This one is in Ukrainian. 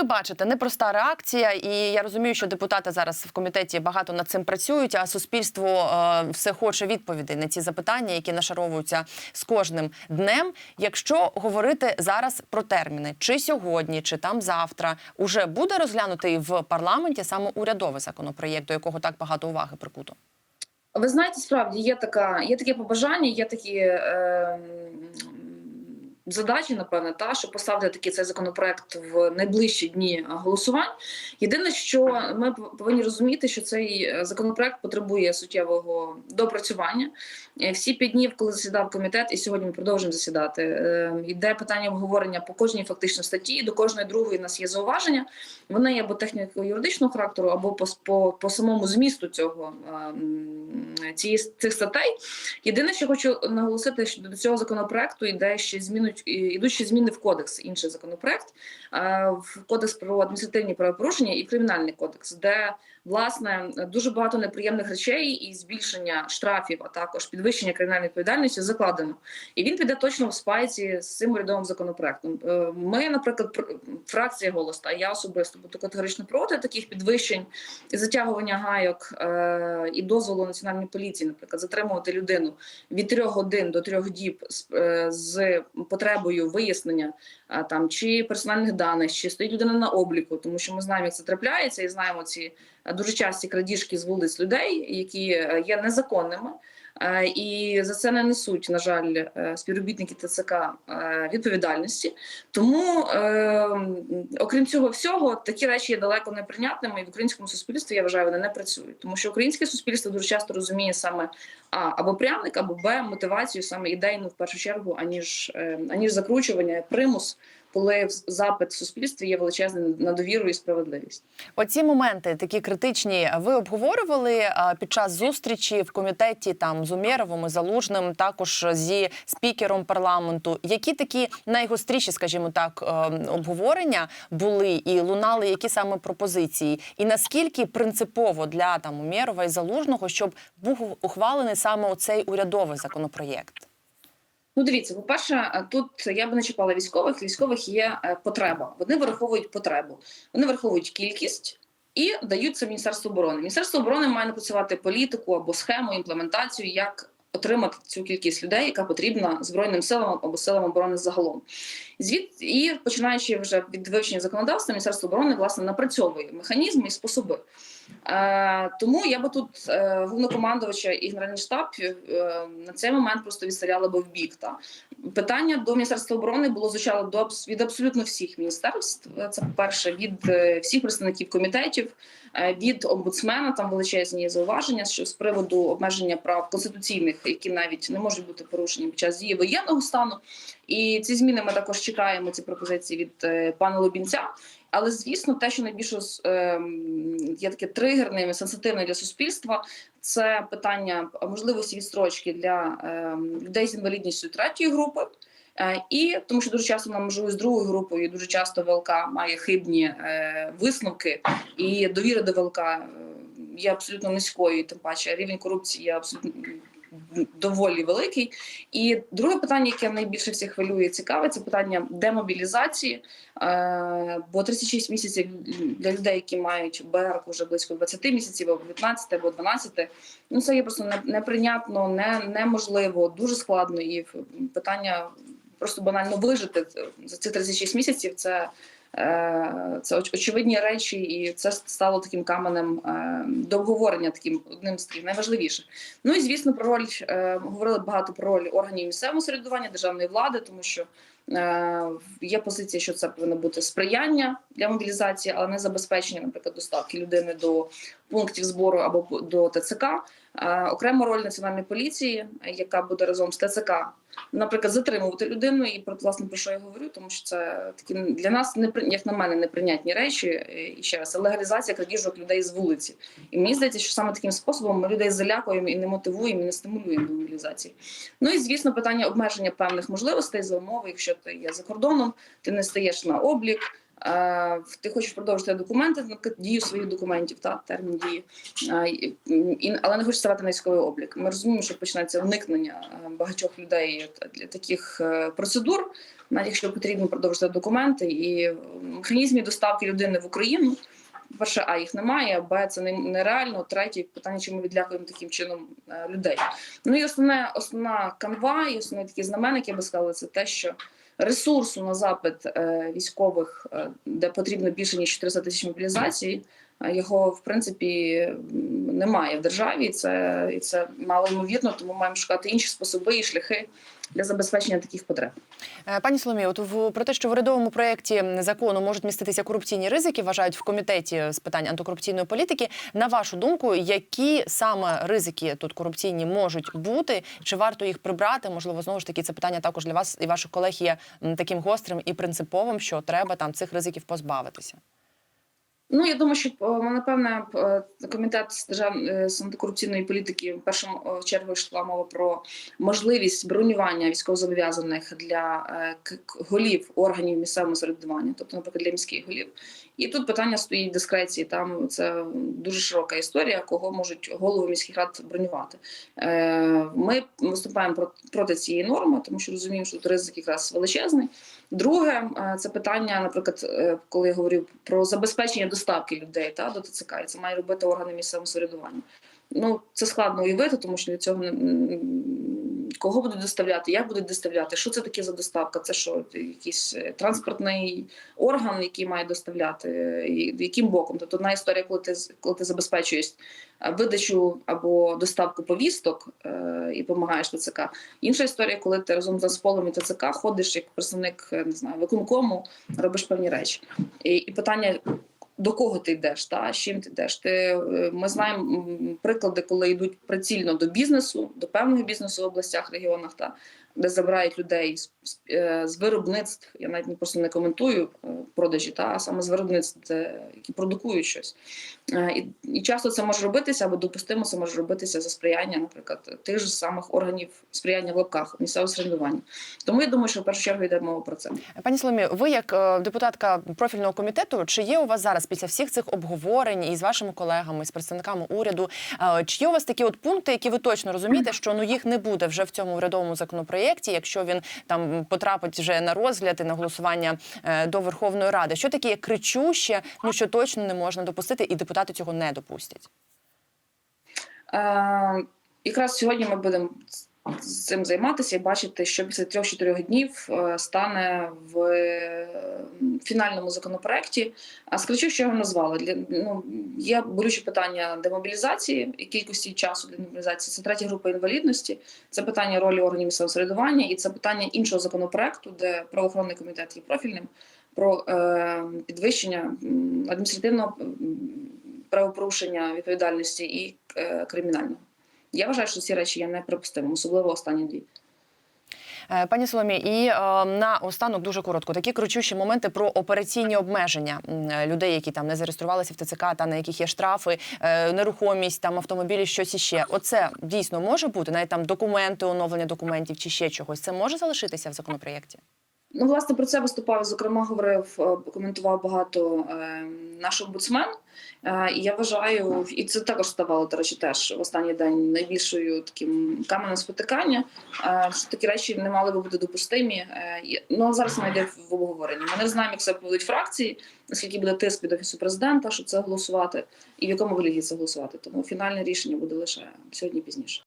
ви бачите непроста реакція, і я розумію, що депутати зараз в комітеті багато над цим працюють. А суспільство е, все хоче відповідей на ці запитання, які нашаровуються з кожним днем. Якщо говорити зараз про терміни, чи сьогодні, чи там завтра, уже буде розглянутий в парламенті саме урядовий законопроєкт, до якого так багато уваги прикуто. Ви знаєте, справді є така, є таке побажання, є такі е, задачі, напевне, та щоб поставити такий цей законопроект в найближчі дні голосувань. Єдине, що ми повинні розуміти, що цей е, законопроект потребує суттєвого допрацювання. Е, Всі п'ять днів, коли засідав комітет, і сьогодні ми продовжуємо засідати. е, Йде питання обговорення по кожній фактично статті. До кожної другої у нас є зауваження. Вони або техніко-юридичного характеру, або по, по, по самому змісту цього е, цієї цих статей. Єдине, що хочу наголосити, що до цього законопроекту йде ще змінуть ідуть ще зміни в кодекс, інший законопроект е, в кодекс про адміністративні правопорушення і кримінальний кодекс, де власне дуже багато неприємних речей і збільшення штрафів, а також підвищення кримінальної відповідальності закладено. І він піде точно в спайці з цим урядовим законопроектом. Е, Ми, наприклад, фракція голос, та я особисто буду категорично проти таких підвищень і затягування гайок е, і дозволу національної поліції, наприклад, затримувати людину від трьох годин до трьох діб з, з потребою вияснення а, там чи персональних даних, чи стоїть людина на обліку, тому що ми знаємо, як це трапляється, і знаємо ці е, дуже часті крадіжки з вулиць людей, які е, є незаконними. Е, І за це не несуть, на жаль, е, співробітники ТЦК е, відповідальності. Тому, окрім цього всього, такі речі є далеко неприйнятними, і в українському суспільстві я вважаю, вони не працюють, тому що українське суспільство дуже часто розуміє саме а або пряник, або Б мотивацію саме ідейну в першу чергу, аніж аніж закручування, примус, коли запит в суспільстві є величезний на довіру і справедливість. Оці моменти такі критичні. Ви обговорювали під час зустрічі в комітеті там з Умєровим і Залужним, також зі спікером парламенту. Які такі найгостріші, скажімо так, е, обговорення були і лунали які саме пропозиції? І наскільки принципово для там Умєрова і Залужного, щоб був ухвалений саме оцей урядовий законопроєкт? Ну, дивіться, по-перше, тут я би не чіпала військових. Військових є е, потреба. Вони враховують потребу, вони враховують кількість і дають це Міністерство оборони. Міністерство оборони має напрацювати політику або схему, імплементацію, як отримати цю кількість людей, яка потрібна збройним силам або силам оборони загалом. Звід і починаючи вже від вивчення законодавства, Міністерство оборони власне напрацьовує механізми і способи. Е, тому я би тут е, головнокомандувача і генеральний штаб е, на цей момент просто відставляли би в бік. Та питання до міністерства оборони було звучало до від абсолютно всіх міністерств. Це перше, від всіх представників комітетів, від омбудсмена. Там величезні зауваження, що з приводу обмеження прав конституційних, які навіть не можуть бути порушені під час дії воєнного стану. І ці зміни ми також чекаємо. Ці пропозиції від пана Лобінця. Але звісно, те, що найбільше ем, є таке тригерним і сенситивним для суспільства, це питання можливості відстрочки для ем, людей з інвалідністю третьої групи. Е, І тому, що дуже часто нам можливо з другою групою, дуже часто ВЛК має хибні е, висновки, і довіра до ВЛК е, є абсолютно низькою, і тим паче рівень корупції є абсолютно доволі великий. І друге питання, яке найбільше всіх хвилює, цікаве, це питання демобілізації. Е, бо 36 місяців для людей, які мають БРК вже близько 20 місяців, або 19, або 12, ну це є просто неприйнятно, не, неможливо, дуже складно. І питання просто банально вижити за ці 36 місяців. Це Це оч- очевидні речі, і це стало таким каменем е, до обговорення, таким одним з таких найважливіших. Ну і звісно, про роль е, говорили багато про роль органів місцевого середування державної влади, тому що е, є позиція, що це повинно бути сприяння для мобілізації, але не забезпечення, наприклад, доставки людини до пунктів збору або до ТЦК. Е, Окрема роль національної поліції, е, яка буде разом з ТЦК, наприклад, затримувати людину, і про власне про що я говорю, тому що це такі для нас не як на мене неприйнятні речі. Е, І ще раз легалізація крадіжок людей з вулиці. І мені здається, що саме таким способом ми людей залякуємо і не мотивуємо, і не стимулюємо до мобілізації. Ну і звісно, питання обмеження певних можливостей за умови, якщо ти є за кордоном, ти не стаєш на облік. е, Ти хочеш продовжити документи, наприклад, дію своїх документів, та термін дії, е, але не хочеш ставати на військовий облік. Ми розуміємо, що почнеться уникнення е, багатьох людей для таких процедур. навіть якщо потрібно продовжити документи і механізмів доставки людини в Україну. Перше, а їх немає, б це нереально. Третє питання, чи ми відлякуємо таким чином людей. Ну і основне, основна канва, і основний такий знаменник, я би сказала, це те, що ресурсу на запит е, військових, е, де потрібно більше ніж 400 тисяч мобілізації, е, його в принципі немає в державі. І це і це мало тому маємо шукати інші способи і шляхи для забезпечення таких потреб. Е, Пані Соломія, от в про те, що в урядовому проєкті закону можуть міститися корупційні ризики, вважають в комітеті з питань антикорупційної політики. На вашу думку, які саме ризики тут корупційні можуть бути? Чи варто їх прибрати? Можливо, знову ж таки, це питання також для вас і ваших колег є таким гострим і принциповим, що треба там цих ризиків позбавитися. Ну я думаю, що о, напевне е, комітет з е, антикорупційної політики в першому е, чергу йшла мова про можливість бронювання військовозобов'язаних для е, голів органів місцевого самоврядування, тобто, наприклад, для міських голів. І тут питання стоїть дискреції. Там це дуже широка історія, кого можуть голови міських рад бронювати. Е, Ми виступаємо про- проти цієї норми, тому що розуміємо, що тут ризик якраз величезний. Друге, е, це питання, наприклад, е, коли я говорю про забезпечення доставки людей та до ТЦК, і це має робити органи місцевого самоврядування. Ну це складно уявити, тому що для цього кого будуть доставляти, як будуть доставляти, що це таке за доставка? Це що, якийсь е, транспортний орган, який має доставляти, яким боком? Тобто одна історія, коли ти коли ти забезпечуєш е, видачу або доставку повісток е, і допомагаєш ТЦК. Інша історія, коли ти разом з Нацполом і ТЦК ходиш як представник е, не знаю, виконкому, робиш певні речі. І, і питання. До кого ти йдеш, та з чим ти йдеш? Ти е, ми знаємо приклади, коли йдуть прицільно до бізнесу, до певного бізнесу в областях, регіонах, та де забирають людей з, з, е, виробництв. Я навіть просто не коментую е, продажі, та а саме з виробництв, де, які продукують щось. Е, І, і часто це може робитися або допустимо, це може робитися за сприяння, наприклад, тих же самих органів сприяння в лапках місцевого середування. Тому я думаю, що в першу чергу йде мова про це. Пані Соломію, ви як депутатка профільного комітету, чи є у вас зараз після всіх цих обговорень і з вашими колегами, з представниками уряду, чи є у вас такі от пункти, які ви точно розумієте, що ну їх не буде вже в цьому урядовому законопроєкті, якщо він там потрапить вже на розгляд і на голосування е, до Верховної Ради? Що таке кричуще, ну що точно не можна допустити, і депутати цього не допустять? Е, якраз сьогодні ми будемо цим займатися і бачити, що після трьох-чотирьох днів е, стане в фінальному законопроекті. А скажу, що його назвала. Для ну є болюче питання демобілізації і кількості часу демобілізації. Це третя група інвалідності, це питання ролі органів місцевого самоврядування і це питання іншого законопроекту, де правоохоронний комітет є профільним про е, підвищення адміністративного правопорушення відповідальності і е, кримінального. Я вважаю, що ці речі є неприпустимими, особливо останні дві. Е, Пані Соломі, і е, на останок дуже коротко такі кричущі моменти про операційні обмеження е, людей, які там не зареєструвалися в ТЦК, та на яких є штрафи, е, нерухомість, там автомобілі, щось іще. Оце дійсно може бути навіть там документи, оновлення документів чи ще чогось. Це може залишитися в законопроєкті? Ну, власне, про це виступав, зокрема, говорив, е, коментував багато е, наш омбудсмен. Е, і я вважаю, і це також ставало, до речі, теж в останній день найбільшою таким каменем спотикання, е, що такі речі не мали би бути допустимі. Е, ну, зараз вона йде в обговоренні. Ми не знаємо, як це будуть фракції, наскільки буде тиск від офісу президента, щоб це голосувати, і в якому вигляді це голосувати. Тому фінальне рішення буде лише сьогодні пізніше.